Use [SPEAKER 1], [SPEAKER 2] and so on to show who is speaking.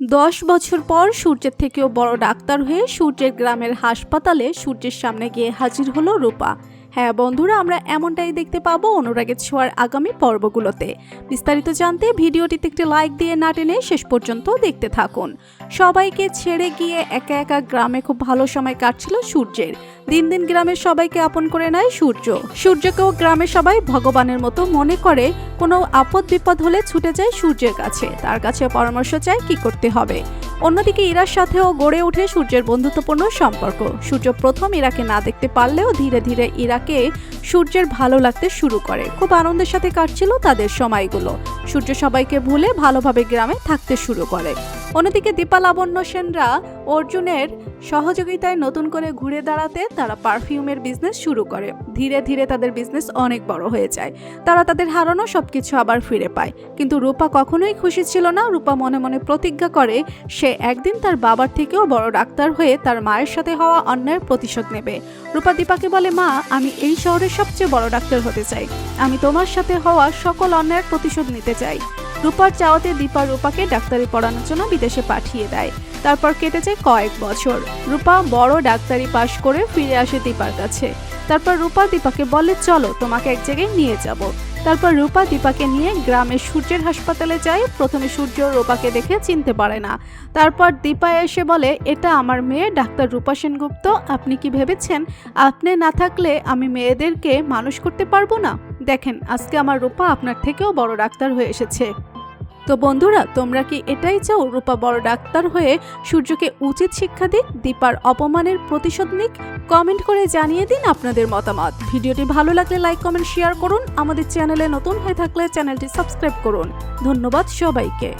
[SPEAKER 1] দশ বছর পর সূর্যের থেকেও বড় ডাক্তার হয়ে সূর্যের গ্রামের হাসপাতালে সূর্যের সামনে গিয়ে হাজির হলো রূপা। হ্যাঁ বন্ধুরা, আমরা এমনটাই দেখতে পাবো অনুরাগের ছোঁয়ার আগামী পর্বগুলোতে। বিস্তারিত জানতে ভিডিওটিতে একটি লাইক দিয়ে না টেনে শেষ পর্যন্ত দেখতে থাকুন। সবাইকে ছেড়ে গিয়ে একা একা গ্রামে খুব ভালো সময় কাটছিল সূর্যের। দিন দিন গ্রামের সবাইকে আপন করে নেয় সূর্য। সূর্যকেও গ্রামের সবাই ভগবানের মতো মনে করে, কোনো আপদ বিপদ হলে ছুটে যায় সূর্যের কাছে। তার কাছে পরামর্শ চায় কি করতে হবে। অন্যদিকে ইরার সাথেও গড়ে ওঠে সূর্যের বন্ধুত্বপূর্ণ সম্পর্ক। সূর্য প্রথম ইরাকে না দেখতে পারলেও ধীরে ধীরে ইরাকে সূর্যের ভালো লাগতে শুরু করে। খুব আনন্দের সাথে কাটছিল তাদের সময়গুলো। সূর্য সবাইকে ভুলে ভালোভাবে গ্রামে থাকতে শুরু করে। অন্যদিকে দীপা লাবণ্য সেনরা অর্জুনের সহযোগিতায় নতুন করে ঘুরে দাঁড়াতে তারা পারফিউমের বিজনেস শুরু করে। ধীরে ধীরে তাদের বিজনেস অনেক বড় হয়ে যায়। তারা তাদের হারানো সবকিছু আবার ফিরে পায়। কিন্তু রূপা কখনোই খুশি ছিল না। রূপা মনে মনে প্রতিজ্ঞা করে, সে একদিন তার বাবার থেকেও বড় ডাক্তার হয়ে তার মায়ের সাথে হওয়া অন্যায়ের প্রতিশোধ নেবে। রূপা দীপাকে বলে, মা, আমি এই শহরের সবচেয়ে বড় ডাক্তার হতে চাই। আমি তোমার সাথে হওয়া সকল অন্যায়ের প্রতিশোধ নিতে চাই। রূপার চাওয়াতে দীপা রূপাকে ডাক্তারি পড়ানোর জন্য বিদেশে পাঠিয়ে দেয়। তারপর কেটে যায় কয়েক বছর। রূপা বড় ডাক্তারি পাশ করে ফিরে আসে দীপার কাছে। তারপর রূপা দীপাকে বলে, চলো, তোমাকে এক জায়গায় নিয়ে যাব। তারপর রূপা দীপাকে নিয়ে গ্রামের সূর্যের হাসপাতালে যায়। প্রথমে সূর্য রূপাকে দেখে চিনতে পারে না। তারপর দীপা এসে বলে, এটা আমার মেয়ে, ডাক্তার রূপা সেনগুপ্ত। আপনি কি ভেবেছেন, আপনি না থাকলে আমি মেয়েদেরকে মানুষ করতে পারব না? দেখেন, আজকে আমার রূপা আপনার থেকেও বড় ডাক্তার হয়ে এসেছে। তো বন্ধুরা, তোমরা কি এটাই চাও? রূপা বড় ডাক্তার হয়ে সূর্যকে উচিত শিক্ষা দিক, দীপার অপমানের প্রতিশোধ নিক? কমেন্ট করে জানিয়ে দিন আপনাদের মতামত। ভিডিওটি ভালো লাগলে লাইক, কমেন্ট, শেয়ার করুন। আমাদের চ্যানেলে নতুন হয়ে থাকলে চ্যানেলটি সাবস্ক্রাইব করুন। ধন্যবাদ সবাইকে।